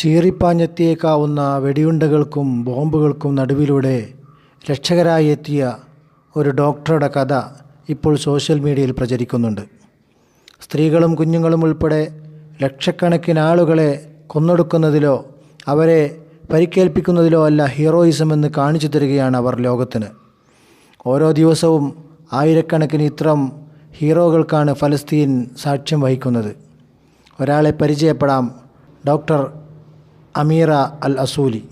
ചീറിപ്പാഞ്ഞെത്തിയേക്കാവുന്ന വെടിയുണ്ടകൾക്കും ബോംബുകൾക്കും നടുവിലൂടെ രക്ഷകരായി എത്തിയ ഒരു ഡോക്ടറുടെ കഥ ഇപ്പോൾ സോഷ്യൽ മീഡിയയിൽ പ്രചരിക്കുന്നുണ്ട്. സ്ത്രീകളും കുഞ്ഞുങ്ങളും ഉൾപ്പെടെ ലക്ഷക്കണക്കിന് ആളുകളെ കൊന്നൊടുക്കുന്നതിലോ അവരെ പരിക്കേൽപ്പിക്കുന്നതിലോ അല്ല ഹീറോയിസം എന്ന് കാണിച്ചു തരികയാണ് അവർ ലോകത്തിന്. ഓരോ ദിവസവും ആയിരക്കണക്കിന് ഇത്രം ഹീറോകൾക്കാണ് ഫലസ്തീൻ സാക്ഷ്യം വഹിക്കുന്നത്. ഒരാളെ പരിചയപ്പെടാം ഡോക്ടർ അമീറ അൽ അസൂലി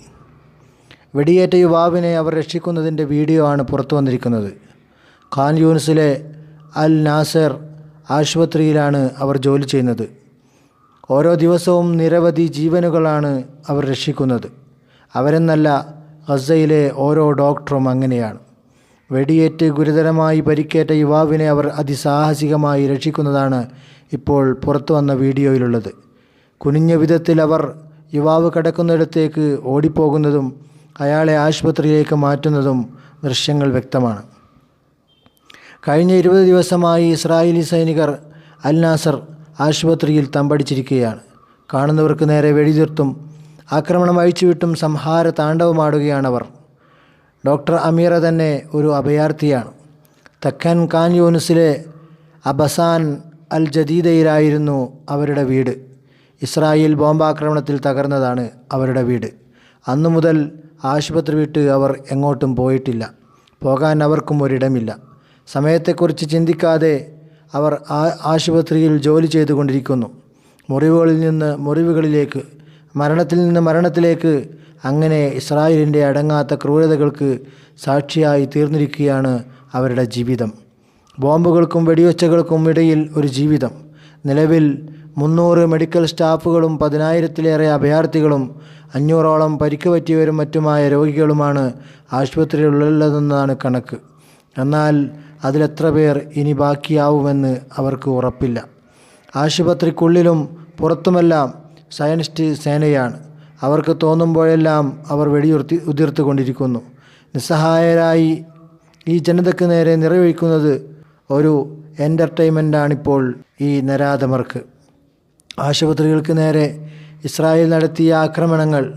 വെടിയേറ്റ യുവാവിനെ അവർ രക്ഷിക്കുന്നതിന്റെ വീഡിയോ ആണ് പുറത്തു വന്നിരിക്കുന്നത്. ഖാൻ യൂണിസിലെ അൽ നാസർ ആശുപത്രിയിലാണ് അവർ ജോലി ചെയ്യുന്നത്. ഓരോ ദിവസവും നിരവധി ജീവനുകളാണ് അവർ രക്ഷിക്കുന്നത്. അവരെന്നല്ല ഗസയിലെ ഓരോ ഡോക്ടറും അങ്ങനെയാണ്. വെടിയേറ്റ് ഗുരുതരമായി പരിക്കേറ്റ യുവാവിനെ അവർ അതിസാഹസികമായി രക്ഷിക്കുന്നതാണ് ഇപ്പോൾ പുറത്തു വന്ന വീഡിയോയിലുള്ളത്. കുനിഞ്ഞ വിധത്തിൽ അവർ യുവാവ് കിടക്കുന്നിടത്തേക്ക് ഓടിപ്പോകുന്നതും അയാളെ ആശുപത്രിയിലേക്ക് മാറ്റുന്നതും ദൃശ്യങ്ങൾ വ്യക്തമാണ്. കഴിഞ്ഞ ഇരുപത് ദിവസമായി ഇസ്രായേലി സൈനികർ അൽനാസർ ആശുപത്രിയിൽ തമ്പടിച്ചിരിക്കുകയാണ്. കാണുന്നവർക്ക് നേരെ വെടിതീർത്തും ആക്രമണം അഴിച്ചുവിട്ടും സംഹാര താണ്ഡവമാടുകയാണവർ. ഡോക്ടർ അമീറ തന്നെ ഒരു അഭയാർത്ഥിയാണ്. തെക്കൻ കാൻ യൂനുസിലെ അബസാൻ അൽ ജദീദയിലായിരുന്നു അവരുടെ വീട്. ഇസ്രായേൽ ബോംബാക്രമണത്തിൽ തകർന്നതാണ് അവരുടെ വീട്. അന്നു മുതൽ ആശുപത്രി വിട്ട് അവർ എങ്ങോട്ടും പോയിട്ടില്ല. പോകാൻ അവർക്കും ഒരിടമില്ല. സമയത്തെക്കുറിച്ച് ചിന്തിക്കാതെ അവർ ആശുപത്രിയിൽ ജോലി ചെയ്തുകൊണ്ടിരിക്കുന്നു. മുറിവുകളിൽ നിന്ന് മുറിവുകളിലേക്ക് മരണത്തിൽ നിന്ന് മരണത്തിലേക്ക് അങ്ങനെ ഇസ്രായേലിന്റെ അടങ്ങാത്ത ക്രൂരതകൾക്ക് സാക്ഷിയായി തീർന്നിരിക്കുകയാണ് അവരുടെ ജീവിതം. ബോംബുകൾക്കും വെടിവെച്ചകൾക്കും ഇടയിൽ ഒരു ജീവിതം. നിലവിൽ മുന്നൂറ് മെഡിക്കൽ സ്റ്റാഫുകളും പതിനായിരത്തിലേറെ അഭയാർത്ഥികളും അഞ്ഞൂറോളം പരിക്ക് പറ്റിയവരും മറ്റുമായ രോഗികളുമാണ് ആശുപത്രിയിലുള്ളതെന്നാണ് കണക്ക്. എന്നാൽ അതിലെത്ര പേർ ഇനി ബാക്കിയാവുമെന്ന് അവർക്ക് ഉറപ്പില്ല. ആശുപത്രിക്കുള്ളിലും പുറത്തുമെല്ലാം സയനിസ്റ്റ് സേനയാണ്. അവർക്ക് തോന്നുമ്പോഴെല്ലാം അവർ വെടിയുർത്തി ഉതിർത്തുകൊണ്ടിരിക്കുന്നു. നിസ്സഹായരായി ഈ ജനതയ്ക്ക് നേരെ നിറവഴിക്കുന്നത് ഒരു എന്റർടൈൻമെന്റാണിപ്പോൾ ഈ നരാധമർക്ക്. ആശുപത്രികൾക്ക് നേരെ ഇസ്രായേൽ നടത്തിയ ആക്രമണങ്ങൾ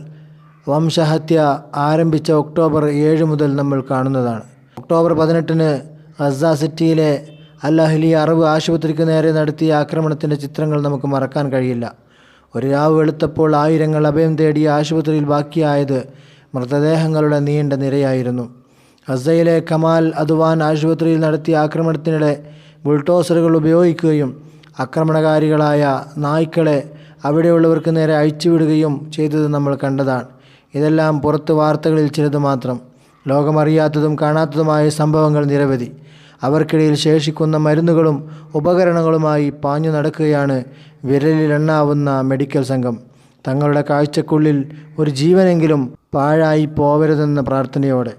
വംശഹത്യ ആരംഭിച്ച ഒക്ടോബർ ഏഴ് മുതൽ നമ്മൾ കാണുന്നതാണ്. ഒക്ടോബർ പതിനെട്ടിന് ഗസ സിറ്റിയിലെ അൽ അഹ്ലി അറബ് ആശുപത്രിക്ക് നേരെ നടത്തിയ ആക്രമണത്തിന്റെ ചിത്രങ്ങൾ നമുക്ക് മറക്കാൻ കഴിയില്ല. ഒരു രാവ് വെളുത്തപ്പോൾ ആയിരങ്ങൾ അഭയം തേടിയ ആശുപത്രിയിൽ ബാക്കിയായത് മൃതദേഹങ്ങളുടെ നീണ്ട നിരയായിരുന്നു. ഗസയിലെ കമാൽ അദ്വാൻ ആശുപത്രിയിൽ നടത്തിയ ആക്രമണത്തിനിടെ ബുൾട്ടോസറുകൾ ഉപയോഗിക്കുകയും ആക്രമണകാരികളായ നായ്ക്കളെ അവിടെയുള്ളവർക്ക് നേരെ അഴിച്ചുവിടുകയും ചെയ്തത് നമ്മൾ കണ്ടതാണ്. ഇതെല്ലാം പുറത്ത് വാർത്തകളിൽ ചിലത് മാത്രം. ലോകമറിയാത്തതും കാണാത്തതുമായ സംഭവങ്ങൾ നിരവധി. അവർക്കിടയിൽ ശേഷിക്കുന്ന മരുന്നുകളും ഉപകരണങ്ങളുമായി പാഞ്ഞു നടക്കുകയാണ് വിരലിലെണ്ണാവുന്ന മെഡിക്കൽ സംഘം. തങ്ങളുടെ കാഴ്ചക്കുള്ളിൽ ഒരു ജീവനെങ്കിലും പാഴായി പോവരുതെന്ന പ്രാർത്ഥനയോടെ.